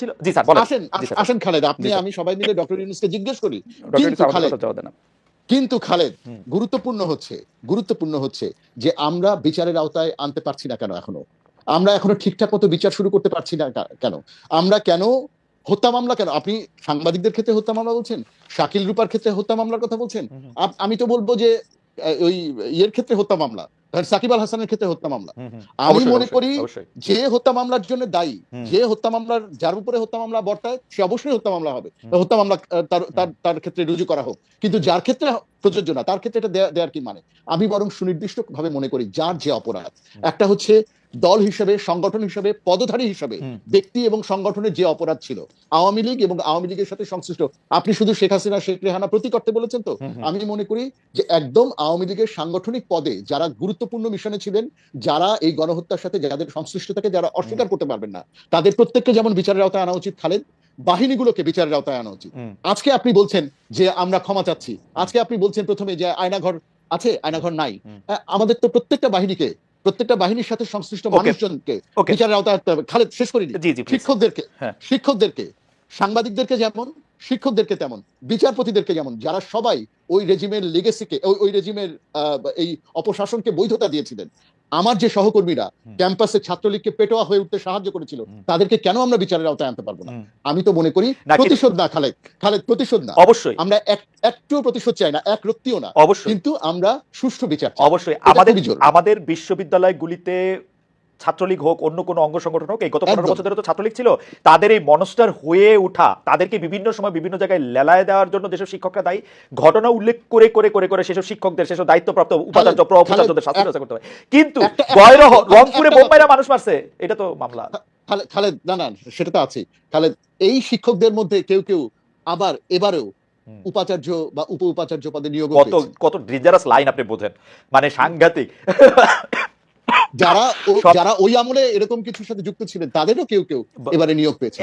ছিল। জি স্যার আসেন আসেন খালেদ আপনি আমি সবাই মিলে ডক্টর ইউনুসকে জিজ্ঞেস করি। কিন্তু খালেদ কথা জবাব দেন না। কিন্তু খালেদ গুরুত্বপূর্ণ হচ্ছে গুরুত্বপূর্ণ হচ্ছে যে আমরা বিচারের আওতায় আনতে পারছি না কেন এখনও? আমরা এখনও ঠিকঠাক মতো বিচার শুরু করতে পারছি না কেন? আমরা কেন হত্যা মামলা কেন? আপনি সাংবাদিকদের ক্ষেত্রে হত্যা মামলা বলছেন শাকিল রূপার ক্ষেত্রে হত্যা মামলার কথা বলছেন। আমি তো বলব যে ওই ইয়ের ক্ষেত্রে হত্যা মামলা। সাকিব আল হাসানের ক্ষেত্রে হত্যা মামলা। আমি মনে করি যে হত্যা মামলার জন্য দায়ী যে হত্যা মামলার যার উপরে হত্যা মামলা বর্তায় সে অবশ্যই হত্যা মামলা হবে। হত্যা মামলা তার তার ক্ষেত্রে রুজু করা হোক। কিন্তু যার ক্ষেত্রে প্রযোজ্য না। তার ক্ষেত্রে এটা দেওয়ার কি মানে? আমি বরং সুনির্দিষ্ট ভাবে মনে করি যার যে অপরাধ। একটা হচ্ছে দল হিসেবে সংগঠন হিসেবে পদধারী হিসেবে ব্যক্তি এবং সংগঠনের যে অপরাধ ছিল আওয়ামী লীগ এবং আওয়ামী লীগের সাথে সংশ্লিষ্ট। আপনি শুধু শেখ হাসিনা শেখ রেহানা প্রতি করতে বলেছেন তো। আমি মনে করি যে একদম আওয়ামী লীগের সাংগঠনিক পদে যারা গুরুত্বপূর্ণ মিশনে ছিলেন যারা এই গণহত্যার সাথে যাদের সংশ্লিষ্ট থাকে যারা অস্বীকার করতে পারবেন না তাদের প্রত্যেককে যেমন বিচারের আওতায় আনা উচিত খালেদ বাহিনীগুলোকে বিচারের আওতায় আনা উচিত আজকে আপনি বলছেন যে আমরা ক্ষমা চাচ্ছি আজকে আপনি বলছেন প্রথমে যে আয়নাঘর আছে আয়নাঘর নাই আমাদের তো প্রত্যেকটা বাহিনীকে প্রত্যেকটা বাহিনীর সাথে সংশ্লিষ্ট. মানুষজনকে. বিচারের আওতায় আনতে হবে খালেদ শেষ করিনি। শিক্ষকদেরকে হ্যাঁ। শিক্ষকদেরকে সাংবাদিকদেরকে যেমন শিক্ষকদেরকে তেমন বিচারপতিদেরকে যেমন যারা সবাই ওই রেজিমের লেগেসিকে ওই ওই রেজিমের আহ, এই অপশাসনকে বৈধতা দিয়েছিলেন আমার যে সহকর্মীরা। ক্যাম্পাসে ছাত্রলীগকে পেটোয়া হয়ে উঠতে সাহায্য করেছিল তাদেরকে কেন আমরা বিচারের আওতায় আনতে পারব না? আমি তো মনে করি প্রতিশোধ না খালেদ খালেদ প্রতিশোধ না। অবশ্যই। আমরা এক একটুও প্রতিশোধ চাই না এক রক্তিও না। অবশ্যই। কিন্তু আমরা সুষ্ঠু বিচার অবশ্যই। আমাদের আমাদের বিশ্ববিদ্যালয়গুলিতে ছাত্রলীগ হোক অন্য কোনো অঙ্গ সংগঠন হোক এই গত পনেরো বছর ধরে তো ছাত্রলীগ ছিল তাদের এই মনস্টার হয়ে ওঠা তাদেরকে বিভিন্ন সময় বিভিন্ন জায়গায় লেলায় দেওয়ার জন্য যেসব শিক্ষকরা দায়ী ঘটনা উল্লেখ করে করে করে করে সেসব শিক্ষকদের সেসব দায়িত্বপ্রাপ্ত উপাচার্য উপাচার্যদের শাস্তি ব্যবস্থা করতে হবে। কিন্তু গয়রহ রংপুরে বোম্বাইরা মানুষ মারছে এটা তো মামলা। খালেদ না না সেটা তো আছে খালেদ এই শিক্ষকদের মধ্যে কেউ কেউ আবার এবারেও উপাচার্য বা উপ উপাচার্য পদে নিয়োগ কত কত ডেঞ্জারাস লাইন আপনি বোঝেন। মানে সাংঘাতিক। যারা যারা ওই আমলে এরকম কিছুর সাথে যুক্ত ছিলেন তাদেরও কেউ কেউ এবারে নিয়োগ পেয়েছে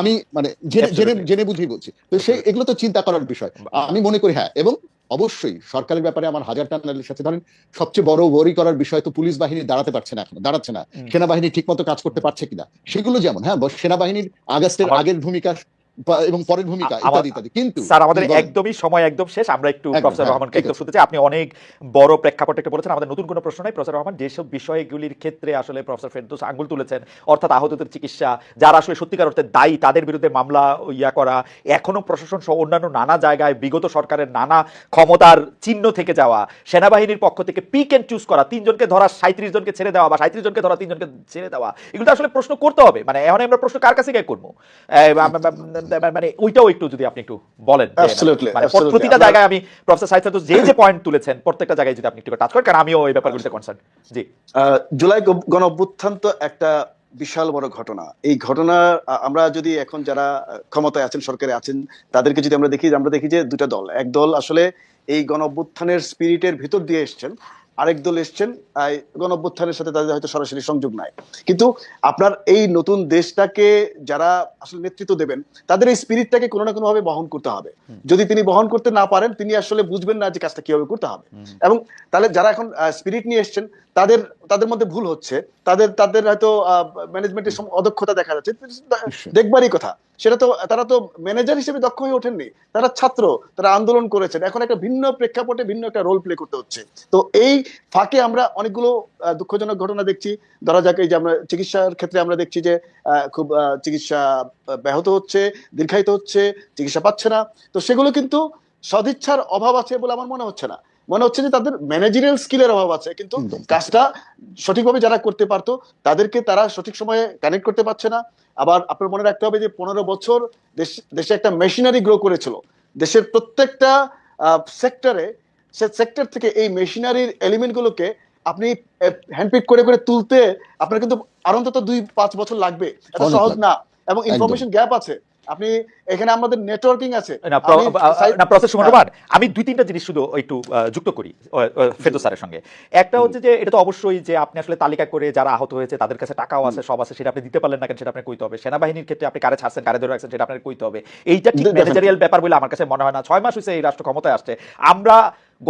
আমি মানে জেনে জেনে Absolutely. জেনে বুঝি বলছি। তো সেই এগুলো তো চিন্তা করার বিষয়। আমি মনে করি হ্যাঁ এবং অবশ্যই সরকারের ব্যাপারে আমার হাজার টানালের সাথে ধরেন সবচেয়ে বড় ওরি করার বিষয় তো পুলিশ বাহিনী দাঁড়াতে পারছে না এখন দাঁড়াচ্ছে না। সেনাবাহিনী ঠিক মতো কাজ করতে পারছে কিনা? সেগুলো যেমন হ্যাঁ সেনাবাহিনীর আগস্টের আগের ভূমিকা এবং পরের ভূমিকা ইত্যাদি ইত্যাদি। কিন্তু স্যার আমাদের একদমই সময় একদম শেষ। আমরা একটু প্রফেসর হ্যাঁ, রহমানকে একদম শুনতে চাই। আপনি অনেক বড় প্রেক্ষাপট একটা বলেছেন আমাদের নতুন কোনো প্রশ্ন নাই। প্রফেসর রহমান যেসব বিষয়গুলির ক্ষেত্রে আসলে প্রফেসর ফেরদৌস আঙ্গুল তুলেছেন অর্থাৎ আহতদের চিকিৎসা যারা আসলে সত্যিকার অর্থে দায়ী তাদের বিরুদ্ধে মামলা ইয়া করা এখনও প্রশাসন সহ অন্যান্য নানা জায়গায় বিগত সরকারের নানা ক্ষমতার চিহ্ন থেকে যাওয়া সেনাবাহিনীর পক্ষ থেকে পিক এন্ড চুজ করা তিনজনকে ধরা সাঁত্রিশ জনকে ছেড়ে দেওয়া বা সাঁত্রিশ জনকে ধরা তিনজনকে ছেড়ে দেওয়া এগুলো আসলে প্রশ্ন করতে হবে। মানে এখন আমরা প্রশ্ন কার কাছে গিয়ে করব? মানে ওইটাও একটু যদি আপনি একটু বলেন মানে absolutely. প্রতিটা জায়গায় আমি প্রফেসর যে যে পয়েন্ট তুলেছেন প্রত্যেকটা জায়গায় যদি আপনি একটু টাচ করেন কারণ আমিও এই ব্যাপারগুলিতে কনসার্ন জি। জুলাই গণ অভ্যুত্থান তো একটা বিশাল বড় ঘটনা। এই ঘটনা আমরা যদি এখন যারা ক্ষমতায় আছেন সরকারে আছেন তাদেরকে যদি আমরা দেখি আমরা দেখি যে দুটা দল। এক দল আসলে এই গণ অভ্যুত্থানের স্পিরিটের ভিতর দিয়ে এসছেন আরেক দল এসছেন গণঅভ্যুত্থানের সাথে তাদের হয়তো সরাসরি সংযোগ নাই। কিন্তু আপনার এই নতুন দেশটাকে যারা আসলে নেতৃত্ব দেবেন তাদের এই স্পিরিটটাকে কোনো না কোনো ভাবে বহন করতে হবে। যদি তিনি বহন করতে না পারেন তিনি আসলে বুঝবেন না যে কাজটা কীভাবে করতে হবে। এবং তাহলে যারা এখন স্পিরিট নিয়ে এসছেন তাদের তাদের মধ্যে ভুল হচ্ছে। তাদের তাদের হয়তো ম্যানেজমেন্টের অদক্ষতা দেখা যাচ্ছে। দেখবারই কথা। সেটা তো তারা তো ম্যানেজার হিসেবে দক্ষ হয়ে ওঠেননি। তারা ছাত্র তারা আন্দোলন করেছেন। এখন একটা ভিন্ন প্রেক্ষাপটে ভিন্ন একটা রোল প্লে করতে হচ্ছে। তো এই ফাঁকে আমরা অনেকগুলো দুঃখজনক ঘটনা দেখছি। ধরা যাক এই যে আমরা চিকিৎসার ক্ষেত্রে আমরা দেখছি যে খুব চিকিৎসা ব্যাহত হচ্ছে দীর্ঘায়িত হচ্ছে চিকিৎসা পাচ্ছে না। তো সেগুলো কিন্তু সদিচ্ছার অভাব আছে বলে আমার মনে হচ্ছে না। মনে হচ্ছে যে তাদের ম্যানেজারিয়াল স্কিলের অভাব আছে কিন্তু কাজটা সঠিকভাবে যারা করতে পারতো তাদেরকে তারা সঠিক সময়ে কানেক্ট করতে পারছে না। আবার আপনার মনে রাখতে হবে যে পনেরো বছর দেশ দেশে একটা মেশিনারি গ্রো করেছিল। দেশের প্রত্যেকটা সেক্টরে সে সেক্টর থেকে এই মেশিনারির এলিমেন্ট গুলোকে আপনি হ্যান্ডপিক করে করে তুলতে আপনার কিন্তু আর অন্তত দুই পাঁচ বছর লাগবে। এত সহজ না। এবং ইনফরমেশন গ্যাপ আছে। আপনি এখানে আমাদের নেটওয়ার্কিং আছে। না প্রসেস সুমন হ্যাঁ। আমি দুই তিনটা জিনিস শুধু একটু যুক্ত করি ফেরদো স্যারের সঙ্গে। একটা হচ্ছে যে এটা তো অবশ্যই যে আপনি আসলে তালিকা করে যারা আহত হয়েছে তাদের কাছে টাকাও আছে সব আছে সেটা আপনি দিতে পারলেন না কেন সেটা আপনি কইতে হবে। সেনাবাহিনীর ক্ষেত্রে আপনি কারে ছাড়ছেন কারে ধরে রাখছেন সেটা আপনার কইতে হবে। এইটা ঠিক ম্যানেজারিয়াল ব্যাপার বলে আমার কাছে মনে হয় না। ছয় মাস হয়েছে এই রাষ্ট্র ক্ষমতায় আসছে। আমরা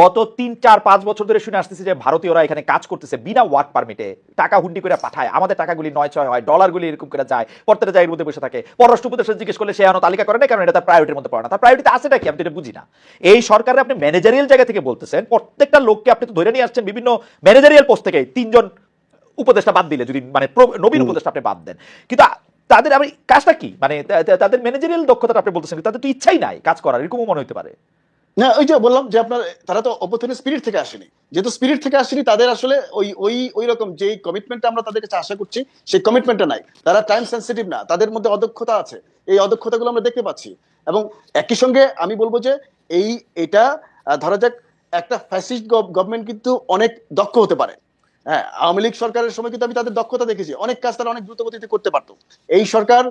গত তিন চার পাঁচ বছর ধরে শুনে আসতেছি যে ভারতীয়রা এখানে কাজ করতেছে বিনা ওয়ার্ক পারমিটে। টাকা হুন্ডি করে পাঠায়। আমাদের টাকাগুলি নয় ছয় হয় ডলারগুলি এরকম করে যায় প্রত্যেকটা জায়গার মধ্যে বসে থাকে। পররাষ্ট্র উপদেষ্টা জিজ্ঞেস করলে সে এখনও তালিকা করে না কারণ এটা তার প্রায়োরিটির মধ্যে পড়ে না। তার প্রায়োরিটি আছেটা কি? আমি তো এটা বুঝি না। এই সরকারে আপনি ম্যানেজারিয়াল জায়গা থেকে বলতেছেন প্রত্যেকটা লোককে আপনি তো ধরে নিয়ে আসছেন বিভিন্ন ম্যানেজারিয়াল পোস্ট থেকে। তিনজন উপদেষ্টা বাদ দিলে যদি মানে নবীন। উপদেষ্টা আপনি বাদ দেন। কিন্তু তাদের আমি কাজটা কি? মানে তাদের ম্যানেজারিয়াল দক্ষতা আপনি বলতেছেন তাদের তো ইচ্ছাই নাই কাজ করার এরকমও মনে হতে পারে। না, ওই যে বললাম যে আপনার, তারা তো অভ্যুত্থানের স্পিরিট থেকে আসেনি। যেহেতু স্পিরিট থেকে আসেনি, তাদের আসলে ওই ওই ওই রকম যে কমিটমেন্টটা আমরা তাদের কাছে আশা করছি, সেই কমিটমেন্টটা নাই। তারা টাইম সেন্সিটিভ না, তাদের মধ্যে অদক্ষতা আছে। এই অদক্ষতাগুলো আমরা দেখতে পাচ্ছি। এবং একই সঙ্গে আমি বলব যে এই, এটা ধরা যাক, একটা ফ্যাসিস্ট গভর্নমেন্ট কিন্তু অনেক দক্ষ হতে পারে। হ্যাঁ আওয়ামী লীগ সরকারের সময় কিন্তু আমি তাদের দক্ষতা দেখেছি। অনেক কাজ তারা অনেক দ্রুত গতিতে করতে পারতো। এই সরকার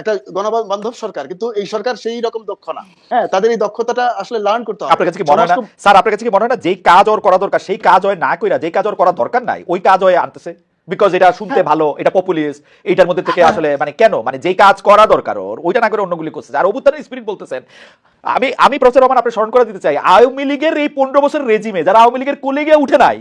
একটা গণবান্ধব সরকার কিন্তু এই সরকার সেই রকম দক্ষ না। হ্যাঁ তাদের এই দক্ষতাটা আসলে লার্ন করতে হবে। আপনার কাছে কি মনে হয় না? স্যার আপনার কাছে কি মনে হয় না? যেই কাজ ওর করা দরকার সেই কাজ হয় না কইরা যেই কাজ ওর করা দরকার নাই ওই কাজ হয় আনতেছে? বিকজ এটা শুনতে ভালো এটা পপুলিস্ট এইটার মধ্যে থেকে আসলে মানে কেন? মানে যেই কাজ করা দরকার ওর ওইটা না করে অন্যগুলি করছে। আর অভ্যুত্থানের স্পিরিট বলতেছেন আমি আমি প্রচার রহমান আপনি স্মরণ করে দিতে চাই আওয়ামী লীগের এই পনেরো বছর রেজিমে যারা আওয়ামী লীগের কোলে উঠে নাই